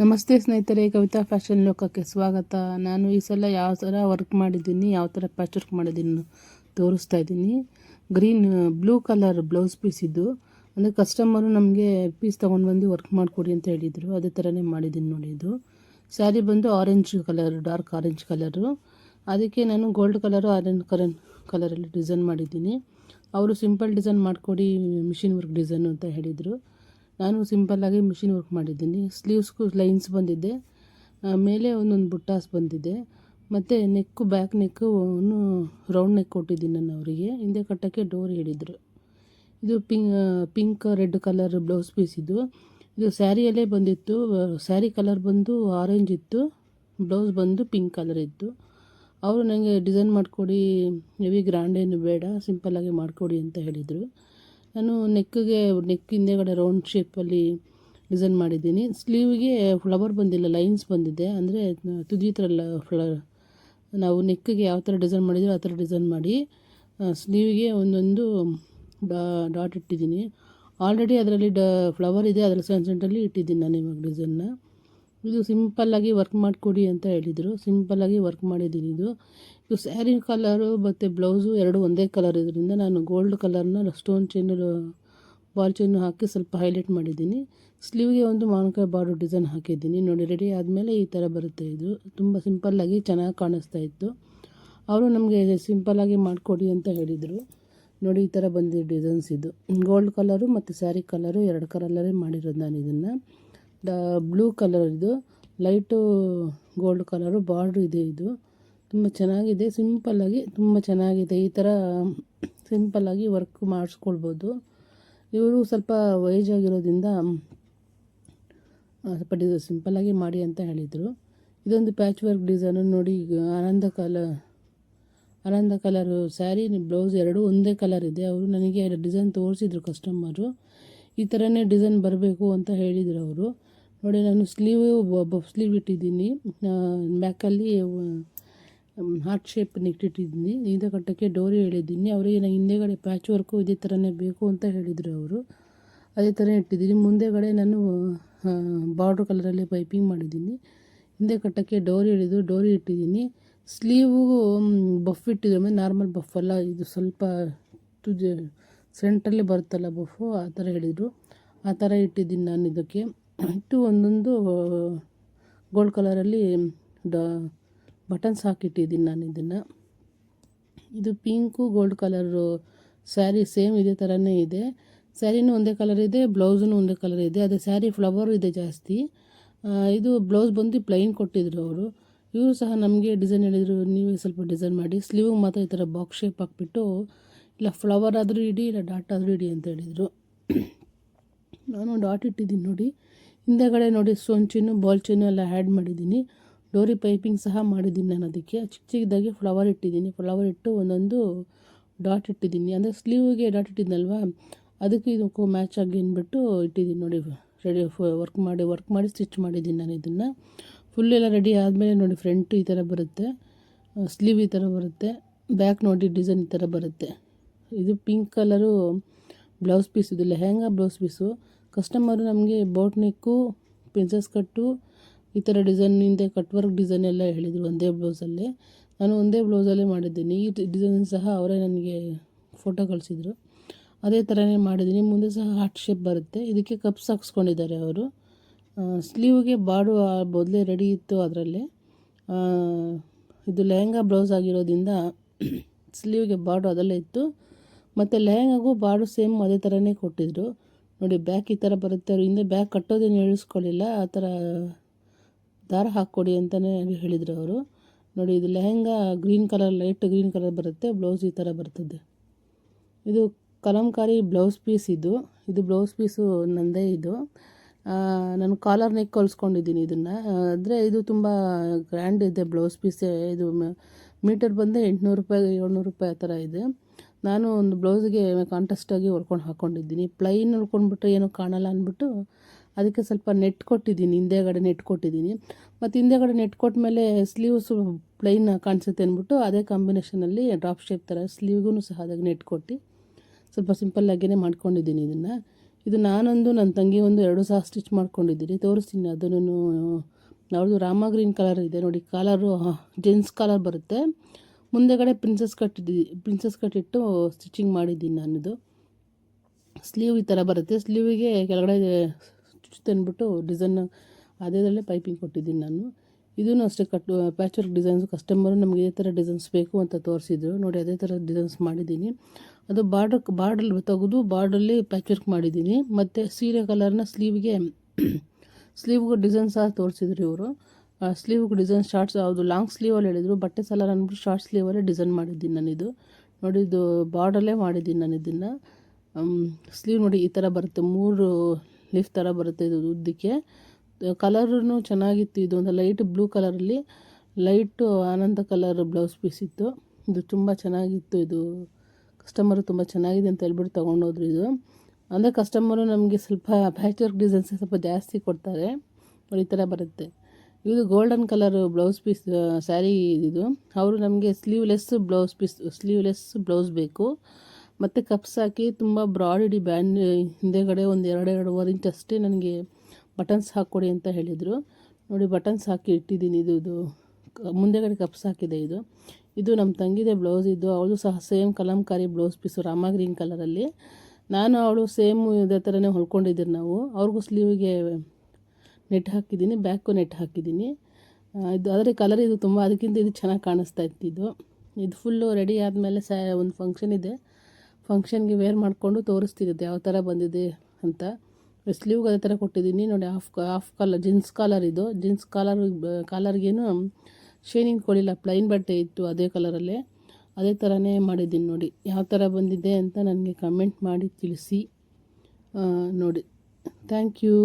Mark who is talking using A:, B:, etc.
A: ನಮಸ್ತೆ ಸ್ನೇಹಿತರೆ, ಕವಿತಾ ಫ್ಯಾಷನ್ ಲೋಕಕ್ಕೆ ಸ್ವಾಗತ. ನಾನು ಈ ಸಲ ಯಾವ ಥರ ವರ್ಕ್ ಮಾಡಿದ್ದೀನಿ, ಯಾವ ಥರ ಪ್ಯಾಚ್ ವರ್ಕ್ ಮಾಡಿದ್ದೀನಿ ತೋರಿಸ್ತಾ ಇದ್ದೀನಿ. Green blue colour blouse piece ಇದು. ಅಂದರೆ ಕಸ್ಟಮರು ನಮಗೆ ಪೀಸ್ ತೊಗೊಂಡು ಬಂದು ವರ್ಕ್ ಮಾಡಿಕೊಡಿ ಅಂತ ಹೇಳಿದರು. ಅದೇ ಥರನೇ ಮಾಡಿದ್ದೀನಿ ನೋಡಿ ಇದು. ಸ್ಯಾರಿ ಬಂದು orange colour dark orange colour ಅದಕ್ಕೆ ನಾನು ಗೋಲ್ಡ್ ಕಲರು ಆರೆಂಜ್ ಕಲರ್ ಕಲರಲ್ಲಿ ಡಿಸೈನ್ ಮಾಡಿದ್ದೀನಿ. ಅವರು ಸಿಂಪಲ್ ಡಿಸೈನ್ ಮಾಡಿಕೊಡಿ ಮಿಷಿನ್ ವರ್ಕ್ ಡಿಸೈನು ಅಂತ ಹೇಳಿದರು. ನಾನು ಸಿಂಪಲ್ಲಾಗಿ ಮಿಷಿನ್ ವರ್ಕ್ ಮಾಡಿದ್ದೀನಿ. ಸ್ಲೀವ್ಸ್ಗೂ ಲೈನ್ಸ್ ಬಂದಿದೆ. ಮೇಲೆ ಒಂದೊಂದು ಬುಟ್ಟಾಸ್ ಬಂದಿದೆ. ಮತ್ತು neck, back neck round neck ಕೊಟ್ಟಿದ್ದೀನಿ ನಾನು ಅವರಿಗೆ. ಹಿಂದೆ ಕಟ್ಟೋಕ್ಕೆ ಡೋರ್ ಹೇಳಿದರು. ಇದು pink pink, red colour blouse piece ಇದು. ಇದು ಸ್ಯಾರಿಯಲ್ಲೇ ಬಂದಿತ್ತು. ಸ್ಯಾರಿ ಕಲರ್ ಬಂದು ಆರೆಂಜ್ ಇತ್ತು. ಬ್ಲೌಸ್ ಬಂದು ಪಿಂಕ್ ಕಲರ್ ಇತ್ತು. ಅವರು ನನಗೆ ಡಿಸೈನ್ ಮಾಡಿಕೊಡಿ, ಹೆವಿ ಗ್ರ್ಯಾಂಡ್ ಏನು ಬೇಡ ಸಿಂಪಲ್ಲಾಗಿ ಮಾಡಿಕೊಡಿ ಅಂತ ಹೇಳಿದರು. ನಾನು ನೆಕ್ಗೆ ನೆಕ್ ಹಿಂದೆಗಡೆ ರೌಂಡ್ ಶೇಪಲ್ಲಿ ಡಿಸೈನ್ ಮಾಡಿದ್ದೀನಿ. ಸ್ಲೀವ್ಗೆ ಫ್ಲವರ್ ಬಂದಿಲ್ಲ ಲೈನ್ಸ್ ಬಂದಿದೆ. ಅಂದರೆ ತುದಿ ಥರ ಎಲ್ಲ ಫ್ಲ ನಾವು ನೆಕ್ಗೆ ಯಾವ ಥರ ಡಿಸೈನ್ ಮಾಡಿದ್ದೀವಿ ಆ ಥರ ಡಿಸೈನ್ ಮಾಡಿ ಸ್ಲೀವ್ಗೆ ಒಂದೊಂದು ಡಾ ಡಾಟ್ ಇಟ್ಟಿದ್ದೀನಿ. ಆಲ್ರೆಡಿ ಅದರಲ್ಲಿ ಡ ಫ್ಲವರ್ ಇದೆ. ಅದರಲ್ಲಿ ಸೆಂಟ್ ಸೆಂಟಲ್ಲಿ ಇಟ್ಟಿದ್ದೀನಿ ನಾನು ಇವಾಗ ಡಿಸೈನ್ನ ಇದು ಸಿಂಪಲ್ಲಾಗಿ ವರ್ಕ್ ಮಾಡಿಕೊಡಿ ಅಂತ ಹೇಳಿದರು. ಸಿಂಪಲ್ಲಾಗಿ ವರ್ಕ್ ಮಾಡಿದ್ದೀನಿ ಇದು. ಇದು ಸ್ಯಾರಿ ಕಲರು ಮತ್ತು ಬ್ಲೌಸು ಎರಡು ಒಂದೇ ಕಲರ್ ಇದರಿಂದ ನಾನು ಗೋಲ್ಡ್ ಕಲರ್ನ ಸ್ಟೋನ್ ಚೈನು, ಬಾಲ್ ಚೈನು ಹಾಕಿ ಸ್ವಲ್ಪ ಹೈಲೈಟ್ ಮಾಡಿದ್ದೀನಿ. ಸ್ಲೀವ್ಗೆ ಒಂದು ಮಾವಿನಕಾಯಿ ಬಾರ್ಡರ್ ಡಿಸೈನ್ ಹಾಕಿದ್ದೀನಿ. ನೋಡಿ, ರೆಡಿ ಆದಮೇಲೆ ಈ ಥರ ಬರುತ್ತೆ ಇದು. ತುಂಬ ಸಿಂಪಲ್ಲಾಗಿ ಚೆನ್ನಾಗಿ ಕಾಣಿಸ್ತಾ ಇತ್ತು. ಅವರು ನಮಗೆ ಸಿಂಪಲ್ಲಾಗಿ ಮಾಡಿಕೊಡಿ ಅಂತ ಹೇಳಿದರು. ನೋಡಿ, ಈ ಥರ ಬಂದಿದ್ದು ಡಿಸೈನ್ಸ್ ಇದು. ಗೋಲ್ಡ್ ಕಲರು ಮತ್ತು ಸ್ಯಾರಿ ಕಲರು ಎರಡು ಕಲರಲ್ಲೇ ಮಾಡಿರೋದು ನಾನು ಇದನ್ನು. ಬ್ಲೂ ಕಲರ್ ಇದು. ಲೈಟು ಗೋಲ್ಡ್ ಕಲರು ಬಾರ್ಡ್ರ್ ಇದೆ ಇದು. ತುಂಬ ಚೆನ್ನಾಗಿದೆ. ಸಿಂಪಲ್ಲಾಗಿ ತುಂಬ ಚೆನ್ನಾಗಿದೆ. ಈ ಥರ ಸಿಂಪಲ್ಲಾಗಿ ವರ್ಕ್ ಮಾಡಿಸ್ಕೊಳ್ಬೋದು. ಇವರು ಸ್ವಲ್ಪ ವಯಜಾಗಿರೋದ್ರಿಂದ ಸ್ವಲ್ಪ ಡಿಸ ಸಿಂಪಲ್ಲಾಗಿ ಮಾಡಿ ಅಂತ ಹೇಳಿದರು. ಇದೊಂದು ಪ್ಯಾಚ್ ವರ್ಕ್ ಡಿಸೈನು ನೋಡಿ ಆನಂದ ಕಲರ್ ಆನಂದ ಕಲರು ಸ್ಯಾರಿ, ಬ್ಲೌಸ್ ಎರಡು ಒಂದೇ ಕಲರ್ ಇದೆ. ಅವರು ನನಗೆ ಡಿಸೈನ್ ತೋರಿಸಿದ್ರು ಕಸ್ಟಮರು. ಈ ಥರನೇ ಡಿಸೈನ್ ಬರಬೇಕು ಅಂತ ಹೇಳಿದರು ಅವರು. ನೋಡಿ, ನಾನು ಸ್ಲೀವ್ ಬಫ್ ಸ್ಲೀವ್ ಇಟ್ಟಿದ್ದೀನಿ. ಬ್ಯಾಕಲ್ಲಿ ಹಾರ್ಟ್ ಶೇಪ್ ನೆಟ್ಟಿಟ್ಟಿದ್ದೀನಿ ಹಿಂದೆ ಕಟ್ಟೋಕ್ಕೆ ಡೋರಿ ಹೇಳಿದ್ದೀನಿ ಅವರಿಗೆ ನಾನು ಹಿಂದೆಗಡೆ ಪ್ಯಾಚ್ ವರ್ಕು ಇದೇ ಥರನೇ ಬೇಕು ಅಂತ ಹೇಳಿದರು ಅವರು. ಅದೇ ಥರ ಇಟ್ಟಿದ್ದೀನಿ. ಮುಂದೆಗಡೆ ನಾನು ಬಾರ್ಡ್ರ್ ಕಲರಲ್ಲಿ ಪೈಪಿಂಗ್ ಮಾಡಿದ್ದೀನಿ. ಹಿಂದೆ ಕಟ್ಟೋಕ್ಕೆ ಡೋರಿ ಹಿಡಿದು ಡೋರಿ ಇಟ್ಟಿದ್ದೀನಿ. ಸ್ಲೀವು ಬಫ್ ಇಟ್ಟಿದ್ರೆ. ಮೇಲೆ ನಾರ್ಮಲ್ ಬಫ್ ಅಲ್ಲ. ಇದು ಸ್ವಲ್ಪ ತುಜ ಸೆಂಟ್ರಲ್ಲಿ ಬರುತ್ತಲ್ಲ ಬಫು ಆ ಥರ ಹೇಳಿದರು. ಆ ಥರ ಇಟ್ಟಿದ್ದೀನಿ ನಾನು ಇದಕ್ಕೆ. ಇಟ್ಟು ಒಂದೊಂದು ಗೋಲ್ಡ್ ಕಲರಲ್ಲಿ ಡ ಬಟನ್ಸ್ ಹಾಕಿಟ್ಟಿದ್ದೀನಿ ನಾನು ಇದನ್ನು. ಇದು pink gold colour sari same ಇದೇ ಥರನೇ ಇದೆ. ಸ್ಯಾರಿನೂ ಒಂದೇ ಕಲರ್ ಇದೆ ಬ್ಲೌಸೂ ಒಂದೇ ಕಲರ್ ಇದೆ. ಅದೇ ಸ್ಯಾರಿ ಫ್ಲವರು ಇದೆ ಜಾಸ್ತಿ. ಇದು ಬ್ಲೌಸ್ ಬಂದು ಪ್ಲೈನ್ ಕೊಟ್ಟಿದ್ರು ಅವರು. ಇವರು ಸಹ ನಮಗೆ ಡಿಸೈನ್ ಹೇಳಿದರು, ನೀವೇ ಸ್ವಲ್ಪ ಡಿಸೈನ್ ಮಾಡಿ. ಸ್ಲೀವ್ ಮಾತ್ರ ಈ ಥರ ಬಾಕ್ಸ್ ಶೇಪ್ ಹಾಕ್ಬಿಟ್ಟು, ಇಲ್ಲ ಫ್ಲವರ್ ಆದರೂ ಇಡಿ, ಇಲ್ಲ ಡಾಟ್ ಆದರೂ ಇಡಿ ಅಂತ ಹೇಳಿದರು. ನಾನು ಡಾಟ್ ಇಟ್ಟಿದ್ದೀನಿ ನೋಡಿ. ಹಿಂದೆಗಡೆ ನೋಡಿ ಸೊಂಚಿನ ಬಾಲ್ಚಿನ ಬಾಲ್ ಚೈನು ಎಲ್ಲ ಆ್ಯಡ್ ಮಾಡಿದ್ದೀನಿ. ಡೋರಿ ಪೈಪಿಂಗ್ ಸಹ ಮಾಡಿದ್ದೀನಿ ನಾನು ಅದಕ್ಕೆ. ಚಿಕ್ಕ ಚಿಕ್ಕದಾಗಿ ಫ್ಲವರ್ ಇಟ್ಟಿದ್ದೀನಿ. ಫ್ಲವರ್ ಇಟ್ಟು ಒಂದೊಂದು ಡಾಟ್ ಇಟ್ಟಿದ್ದೀನಿ. ಅಂದರೆ ಸ್ಲೀವ್ಗೆ ಡಾಟ್ ಇಟ್ಟಿದ್ನಲ್ವ? ಅದಕ್ಕೆ ಇದಕ್ಕೂ ಮ್ಯಾಚ್ ಆಗಿ ಅಂದ್ಬಿಟ್ಟು ಇಟ್ಟಿದ್ದೀನಿ ನೋಡಿ. ರೆಡಿ ವರ್ಕ್ ಮಾಡಿ ವರ್ಕ್ ಮಾಡಿ ಸ್ಟಿಚ್ ಮಾಡಿದ್ದೀನಿ ನಾನು ಇದನ್ನು. ಫುಲ್ ಎಲ್ಲ ರೆಡಿ ಆದಮೇಲೆ ನೋಡಿ ಫ್ರಂಟ್ ಈ ಥರ ಬರುತ್ತೆ. ಸ್ಲೀವ್ ಈ ಥರ ಬರುತ್ತೆ. ಬ್ಯಾಕ್ ನೋಡಿ ಡಿಸೈನ್ ಈ ಥರ ಬರುತ್ತೆ. ಇದು ಪಿಂಕ್ ಕಲರು ಬ್ಲೌಸ್ ಪೀಸ್ ಇದು. ಲೆಹೆಂಗಾ ಬ್ಲೌಸ್ ಪೀಸು ಕಸ್ಟಮರು ನಮಗೆ ಬೋಟ್ ನೆಕ್ಕು ಪ್ರಿನ್ಸಸ್ ಕಟ್ಟು ಈ ಥರ ಡಿಸೈನ್ ಹಿಂದೆ ಕಟ್ ವರ್ಕ್ ಡಿಸೈನ್ ಎಲ್ಲ ಹೇಳಿದರು ಒಂದೇ ಬ್ಲೌಸಲ್ಲೇ ನಾನು ಒಂದೇ ಬ್ಲೌಸಲ್ಲೇ ಮಾಡಿದ್ದೀನಿ. ಈ ಡಿಸೈನ್ ಸಹ ಅವರೇ ನನಗೆ ಫೋಟೋ ಕಳಿಸಿದ್ರು. ಅದೇ ಥರನೇ ಮಾಡಿದ್ದೀನಿ. ಮುಂದೆ ಸಹ ಹಾರ್ಟ್ ಶೇಪ್ ಬರುತ್ತೆ. ಇದಕ್ಕೆ ಕಪ್ಸ್ ಹಾಕ್ಸ್ಕೊಂಡಿದ್ದಾರೆ ಅವರು. ಸ್ಲೀವ್ಗೆ ಬಾಡು ಬದಲೇ ರೆಡಿ ಇತ್ತು ಅದರಲ್ಲೇ. ಇದು ಲೆಹಂಗಾ ಬ್ಲೌಸ್ ಆಗಿರೋದ್ರಿಂದ ಸ್ಲೀವ್ಗೆ ಬಾಡು ಅದಲ್ಲೇ ಇತ್ತು. ಮತ್ತು ಲೆಹಂಗಾಗೂ ಬಾಡು ಸೇಮ್ ಅದೇ ಥರನೇ ಕೊಟ್ಟಿದ್ರು. ನೋಡಿ ಬ್ಯಾಕ್ ಈ ಥರ ಬರುತ್ತೆ. ಅವ್ರು ಹಿಂದೆ ಬ್ಯಾಕ್ ಕಟ್ಟೋದೇನು ಹೇಳಿಸ್ಕೊಳ್ಳಿಲ್ಲ. ಆ ಥರ ದಾರ ಹಾಕ್ಕೊಡಿ ಅಂತಲೇ ಹೇಳಿದರು ಅವರು. ನೋಡಿ, ಇದು lehenga green colour, light green colour ಬರುತ್ತೆ. ಬ್ಲೌಸ್ ಈ ಥರ ಬರ್ತದೆ. ಇದು ಕಲಂಕಾರಿ ಬ್ಲೌಸ್ ಪೀಸ್ ಇದು. ಇದು ಬ್ಲೌಸ್ ಪೀಸು ನಂದೇ ಇದು. ನಾನು ಕಾಲರ್ ನೆಕ್ ಹೊಲಿಸ್ಕೊಂಡಿದ್ದೀನಿ ಇದನ್ನು. ಅಂದರೆ ಇದು ತುಂಬ ಗ್ರ್ಯಾಂಡ್ ಇದೆ ಬ್ಲೌಸ್ ಪೀಸ್. ಇದು ಮೀಟರ್ ಬಂದು ಎಂಟುನೂರು ರೂಪಾಯಿ, ಏಳ್ನೂರು ರೂಪಾಯಿ ಆ ಥರ ಇದೆ. ನಾನು ಒಂದು ಬ್ಲೌಸ್ಗೆ ಕಾಂಟ್ರಾಸ್ಟಾಗಿ ಹೊಲ್ಕೊಂಡು ಹಾಕ್ಕೊಂಡಿದ್ದೀನಿ ಪ್ಲೈನ್ ಹೊಲ್ಕೊಂಡ್ಬಿಟ್ರೆ ಏನೂ ಕಾಣಲ್ಲ ಅಂದ್ಬಿಟ್ಟು ಅದಕ್ಕೆ ಸ್ವಲ್ಪ ನೆಟ್ ಕೊಟ್ಟಿದ್ದೀನಿ. ಹಿಂದೆಗಡೆ ನೆಟ್ ಕೊಟ್ಟಿದ್ದೀನಿ. ಮತ್ತು ಹಿಂದೆಗಡೆ ನೆಟ್ ಕೊಟ್ಟ ಮೇಲೆ ಸ್ಲೀವ್ಸು ಪ್ಲೈನ್ ಕಾಣಿಸುತ್ತೆ ಅಂದ್ಬಿಟ್ಟು ಅದೇ ಕಾಂಬಿನೇಷನಲ್ಲಿ ಡ್ರಾಪ್ ಶೇಪ್ ಥರ ಸ್ಲೀವ್ಗೂ ಸಹ ಅದಾಗ ನೆಟ್ ಕೊಟ್ಟು ಸ್ವಲ್ಪ ಸಿಂಪಲ್ಲಾಗಿಯೇ ಮಾಡ್ಕೊಂಡಿದ್ದೀನಿ ಇದನ್ನು. ಇದು ನಾನೊಂದು ನನ್ನ ತಂಗಿ ಒಂದು ಎರಡು ಸಹ ಸ್ಟಿಚ್ ಮಾಡ್ಕೊಂಡಿದ್ದೀನಿ. ತೋರಿಸ್ತೀನಿ ಅದನ್ನು ಅವ್ರದ್ದು ರಾಮ ಗ್ರೀನ್ ಕಲರ್ ಇದೆ ನೋಡಿ ಕಾಲರು ಜೆಂಟ್ಸ್ ಕಾಲರ್ ಬರುತ್ತೆ. ಮುಂದೆಗಡೆ ಪ್ರಿನ್ಸಸ್ ಕಟ್ ಪ್ರಿನ್ಸಸ್ ಕಟ್ ಇಟ್ಟು ಸ್ಟಿಚಿಂಗ್ ಮಾಡಿದ್ದೀನಿ ನಾನಿದು. ಸ್ಲೀವ್ ಈ ಥರ ಬರುತ್ತೆ. ಸ್ಲೀವಿಗೆ ಕೆಳಗಡೆ ತಂದ್ಬಿಟ್ಟು ಡಿಸೈನ್ ಅದೇದರಲ್ಲೇ ಪೈಪಿಂಗ್ ಕೊಟ್ಟಿದ್ದೀನಿ ನಾನು. ಇದೂ ಅಷ್ಟೇ cut patch work designs customer ನಮಗೆ ಇದೇ ಥರ ಡಿಸೈನ್ಸ್ ಬೇಕು ಅಂತ ತೋರಿಸಿದ್ರು. ನೋಡಿ, ಅದೇ ಥರ ಡಿಸೈನ್ಸ್ ಮಾಡಿದ್ದೀನಿ. ಅದು ಬಾರ್ಡರ್ ಬಾರ್ಡರ್ ತೆಗೆದು ಬಾರ್ಡಲ್ಲಿ ಪ್ಯಾಚ್ ವರ್ಕ್ ಮಾಡಿದ್ದೀನಿ. ಮತ್ತು ಸೀರೆ ಕಲರ್ನ ಸ್ಲೀವ್ಗೆ ಸ್ಲೀವ್ಗೂ ಡಿಸೈನ್ ಸಹ ತೋರಿಸಿದ್ರು ಇವರು. ಸ್ಲೀವ್ಗೆ ಡಿಸೈನ್ ಶಾರ್ಟ್ಸ್, ಯಾವುದು ಲಾಂಗ್ ಸ್ಲೀವಲ್ಲಿ ಹೇಳಿದರು, ಬಟ್ಟೆ ಸಲ ಅಂದ್ಬಿಟ್ಟು ಶಾರ್ಟ್ ಸ್ಲೀವಲ್ಲೇ ಡಿಸೈನ್ ಮಾಡಿದ್ದೀನಿ ನಾನಿದು ನೋಡಿ, ಇದು ಬಾರ್ಡರ್ಲೇ ಮಾಡಿದ್ದೀನಿ ನಾನು ಇದನ್ನು. ಸ್ಲೀವ್ ನೋಡಿ ಈ ಥರ ಬರುತ್ತೆ, ಮೂರು ಲೀಫ್ ಥರ ಬರುತ್ತೆ ಇದು ಉದ್ದಕ್ಕೆ. ಕಲರೂ ಚೆನ್ನಾಗಿತ್ತು ಇದು, ಒಂದು ಲೈಟ್ ಬ್ಲೂ ಕಲರಲ್ಲಿ ಲೈಟು ಆನಂದ ಕಲರ್ ಬ್ಲೌಸ್ ಪೀಸ್ ಇತ್ತು. ಇದು ತುಂಬ ಚೆನ್ನಾಗಿತ್ತು, ಇದು ಕಸ್ಟಮರು ತುಂಬ ಚೆನ್ನಾಗಿದೆ ಅಂತ ಹೇಳ್ಬಿಟ್ಟು ತೊಗೊಂಡೋದ್ರು ಇದು. ಅಂದರೆ ಕಸ್ಟಮರು ನಮಗೆ ಸ್ವಲ್ಪ ಪ್ಯಾಚ್ ವರ್ಕ್ ಡಿಸೈನ್ಸ್ ಸ್ವಲ್ಪ ಜಾಸ್ತಿ ಕೊಡ್ತಾರೆ. ಈ ಥರ ಬರುತ್ತೆ. ಇದು golden colour blouse piece sari ಇದು. ಅವರು ನಮಗೆ sleeveless blouse piece sleeveless blouse ಬೇಕು. ಮತ್ತು ಕಪ್ಸ್ ಹಾಕಿ ತುಂಬ ಬ್ರಾಡ್ ಇಡೀ ಬ್ಯಾಂಡ್ ಹಿಂದೆಗಡೆ ಒಂದು ಎರಡು, ಎರಡೂವರೆ ಇಂಚ್ ಅಷ್ಟೇ ನನಗೆ ಬಟನ್ಸ್ ಹಾಕ್ಕೊಡಿ ಅಂತ ಹೇಳಿದರು. ನೋಡಿ ಬಟನ್ಸ್ ಹಾಕಿ ಇಟ್ಟಿದ್ದೀನಿ ಇದು ಇದು. ಮುಂದೆಗಡೆ ಕಪ್ಸ್ ಹಾಕಿದೆ ಇದು. ಇದು ನಮ್ಮ ತಂಗಿದೆ ಬ್ಲೌಸ್ ಇದು. ಅವಳು ಸಹ same kalamkari blouse piece Rama green ಕಲರಲ್ಲಿ ನಾನು ಅವಳು ಸೇಮ್ ಇದೇ ಥರನೇ ಹೊಲ್ಕೊಂಡಿದ್ದೀರಿ ನಾವು. ಅವ್ರಿಗೂ ಸ್ಲೀವ್ಗೆ ನೆಟ್ ಹಾಕಿದ್ದೀನಿ, ಬ್ಯಾಕು ನೆಟ್ ಹಾಕಿದ್ದೀನಿ. ಇದು ಆದರೆ ಕಲರ್ ಇದು ತುಂಬ, ಅದಕ್ಕಿಂತ ಇದು ಚೆನ್ನಾಗಿ ಕಾಣಿಸ್ತಾ ಇತ್ತು ಇದು. ಇದು ಫುಲ್ಲು ರೆಡಿ ಆದಮೇಲೆ ಸ್ಯಾ ಒಂದು ಫಂಕ್ಷನ್ ಇದೆ. ಫಂಕ್ಷನ್ಗೆ ವೇರ್ ಮಾಡಿಕೊಂಡು ತೋರಿಸ್ತಿರುತ್ತೆ ಯಾವ ಥರ ಬಂದಿದೆ ಅಂತ. ಸ್ಲೀವ್ಗೆ ಅದೇ ಥರ ಕೊಟ್ಟಿದ್ದೀನಿ. ನೋಡಿ half half collar jeans collar ಇದು. ಜೀನ್ಸ್ ಕಾಲರ್ ಕಾಲರ್ಗೇನು ಶೇನಿಂಗ್ ಕೊಡಿಲ್ಲ ಪ್ಲೈನ್ ಬಟ್ಟೆ ಇತ್ತು ಅದೇ ಕಲರಲ್ಲೇ ಅದೇ ಥರನೇ ಮಾಡಿದ್ದೀನಿ ನೋಡಿ. ಯಾವ ಥರ ಬಂದಿದೆ ಅಂತ ನನಗೆ ಕಮೆಂಟ್ ಮಾಡಿ ತಿಳಿಸಿ. ನೋಡಿ. Thank you